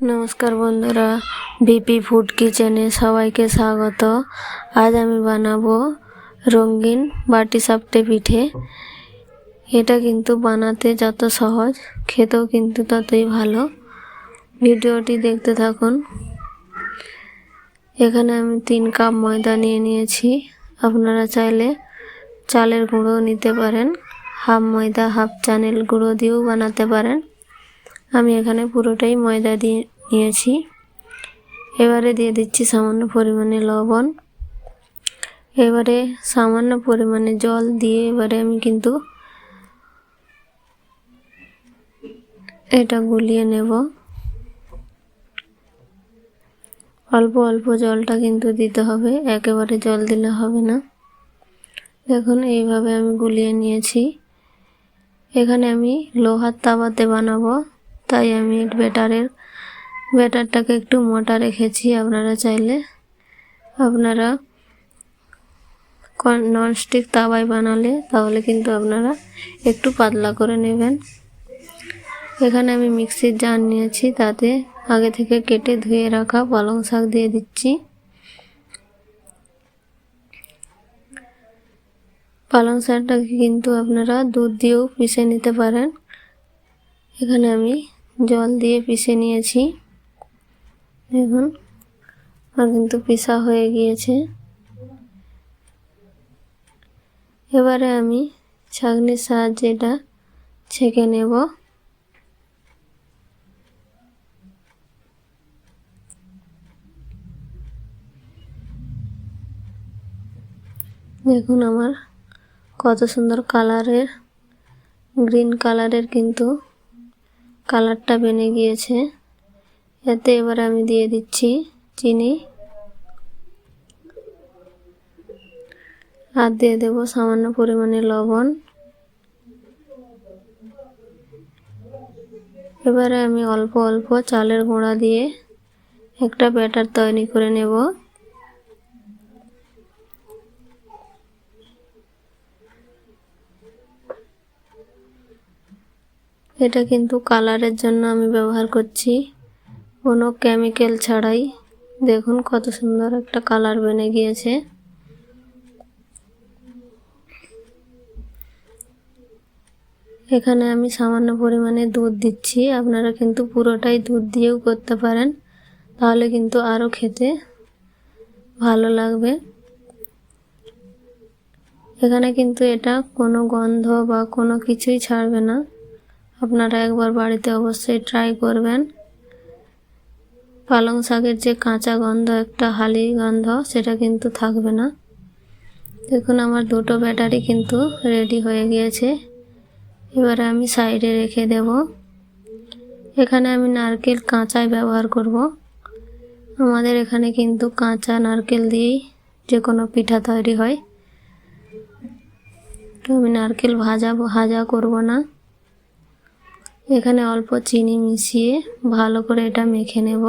নমস্কার বন্ধুরা BP food কিচেনে সবাইকে স্বাগত। আজ আমি বানাবো রঙিন বাটি সাপটে পিঠে। এটা কিন্তু বানাতে যত সহজ, খেতেও কিন্তু ততই ভালো। ভিডিওটি দেখতে থাকুন। এখানে আমি তিন কাপ ময়দা নিয়ে নিয়েছি। আপনারা চাইলে চালের গুঁড়ো নিতে পারেন, হাফ ময়দা, হাফ চানেল গুঁড়ো দিয়েও বানাতে পারেন। আমি এখানে পুরোটাই ময়দা দিয়ে নিয়েছি। এবারে দিয়ে দিচ্ছি সামান্য পরিমাণে লবণ। এবারে সামান্য পরিমাণে জল দিয়ে এবারে আমি কিন্তু এটা গুলিয়ে নেব। অল্প অল্প জলটা কিন্তু দিতে হবে, একেবারে জল দিলে হবে না। দেখুন, এইভাবে আমি গুলিয়ে নিয়েছি। এখানে আমি লোহার তাওয়াতে বানাবো। তাই আমি ব্যাটারের, ব্যাটারটাকে একটু মোটা রেখেছি আপনারা চাইলে। আপনারা ননস্টিক তাওয়ায় বানালে তাহলে কিন্তু আপনারা একটু পাতলা করে নেবেন। এখানে আমি মিক্সির জার নিয়েছি, তাতে আগে থেকে কেটে ধুয়ে রাখা পালং শাক দিয়ে দিচ্ছি। পালং শাকটাকে কিন্তু আপনারা দুধ দিয়েও পিষে নিতে পারেন। এখানে আমি জল দিয়ে পিষে নিয়েছি। দেখুন, আর কিন্তু পিসা হয়ে গিয়েছে। এবারে আমি ছাগনির সাহায্যে এটা ছেঁকে নেব। দেখুন আমার কত সুন্দর কালারের, গ্রিন কালারের কিন্তু কালারটা বেনে গিয়েছে। এতে এবার আমি দিয়ে দিচ্ছি চিনি। আর দিয়ে দেব সামান্য পরিমাণে লবণ। এবারে আমি অল্প অল্প চালের গুঁড়া দিয়ে একটা ব্যাটার তৈরি করে নেব। এটা কিন্তু কালারের জন্য আমি ব্যবহার করছি। কোনো কেমিক্যাল ছাড়াই। দেখুন কত সুন্দর একটা কালার বেনে গিয়েছে। এখানে আমি সামান্য পরিমাণে দুধ দিচ্ছি। আপনারা কিন্তু পুরোটাই দুধ দিয়েও করতে পারেন। তাহলে কিন্তু আরও খেতে ভালো লাগবে। এখানে কিন্তু এটা কোনো গন্ধ বা কোনো কিছুই ছাড়বে না। আপনারা একবার বাড়িতে অবশ্যই ট্রাই করবেন। পালং শাকের যে কাঁচা গন্ধ, একটা হালি গন্ধ, সেটা কিন্তু থাকবে না। দেখুন, আমার দুটো ব্যাটারি কিন্তু রেডি হয়ে গিয়েছে। এবারে আমি সাইডে রেখে দেব। এখানে আমি নারকেল কাঁচাই ব্যবহার করব। আমাদের এখানে কিন্তু কাঁচা নারকেল দিয়েই যে কোনো পিঠা তৈরি হয়। তো আমি নারকেল ভাজা ভাজা করব না। এখানে অল্প চিনি মিশিয়ে ভালো করে এটা মেখে নেব।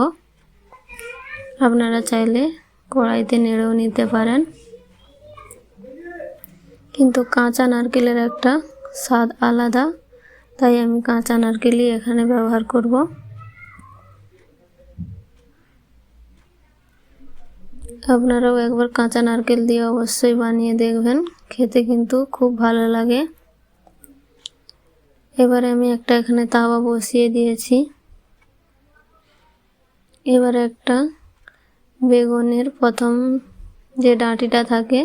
আপনারা চাইলে কড়াইতে নেড়েও নিতে পারেন। কিন্তু কাঁচা নারকেলের একটা স্বাদ আলাদা, তাই আমি কাঁচা নারকেলই এখানে ব্যবহার করব। আপনারাও একবার কাঁচা নারকেল দিয়ে অবশ্যই বানিয়ে দেখবেন, খেতে কিন্তু খুব ভালো লাগে। এবারে আমি একটা এখানে তাওয়া বসিয়ে দিয়েছি। এবারে একটা বেগুনের প্রথম যে ডাঁটিটা থাকে,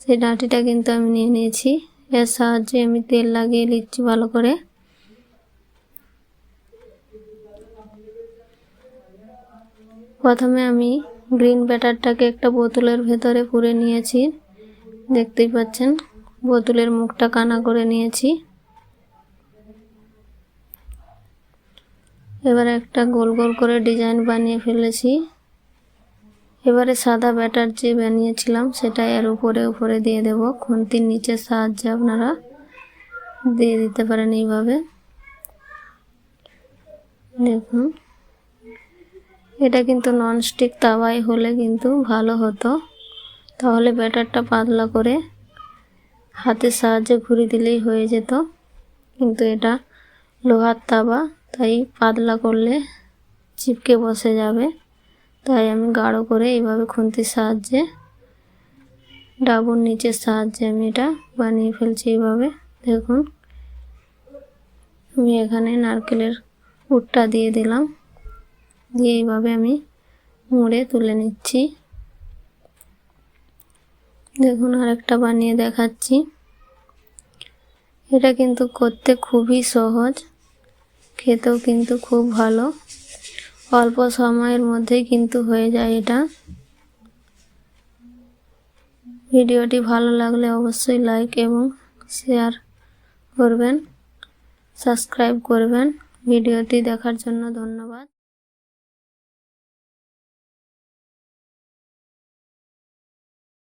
সেই ডাঁটিটা কিন্তু আমি নিয়ে নিয়েছি। এর সাহায্যে আমি তেল লাগিয়ে নিচ্ছি ভালো করে। প্রথমে আমি গ্রিন ব্যাটারটাকে একটা বোতলের ভেতরে পুরে নিয়েছি। দেখতেই পাচ্ছেন, বোতলের মুখটা কানা করে নিয়েছি। এবারে একটা গোল গোল করে ডিজাইন বানিয়ে ফেলেছি। এবারে সাদা ব্যাটার যে বানিয়েছিলাম, সেটা এর উপরে উপরে দিয়ে দেব। খুন্তির নিচের সাহায্যে আপনারা দিয়ে দিতে পারেন এইভাবে। দেখুন, এটা কিন্তু ননস্টিক তাওয়াই হলে কিন্তু ভালো হতো। তাহলে ব্যাটারটা পাতলা করে হাতের সাহায্যে ঘুরে দিলেই হয়ে যেত। কিন্তু এটা লোহার তাওয়া তাই পাতলা করলে চিপকে বসে যাবে। তাই আমি গাঢ় করে এইভাবে খুন্তির সাহায্যে, ডাবুর নিচের সাহায্যে আমি এটা বানিয়ে ফেলছি এইভাবে। দেখুন, আমি এখানে নারকেলের পুরটা দিয়ে দিলাম। দিয়ে এইভাবে আমি মুড়ে তুলে নিচ্ছি। দেখুন, আরেকটা বানিয়ে দেখাচ্ছি। এটা কিন্তু করতে খুবই সহজ। খেতেও কিন্তু খুব ভালো। অল্প সময়ের মধ্যে কিন্তু হয়ে যায় এটা। ভিডিওটি ভালো লাগলে অবশ্যই লাইক এবং শেয়ার করবেন। সাবস্ক্রাইব করবেন। ভিডিওটি দেখার জন্য ধন্যবাদ।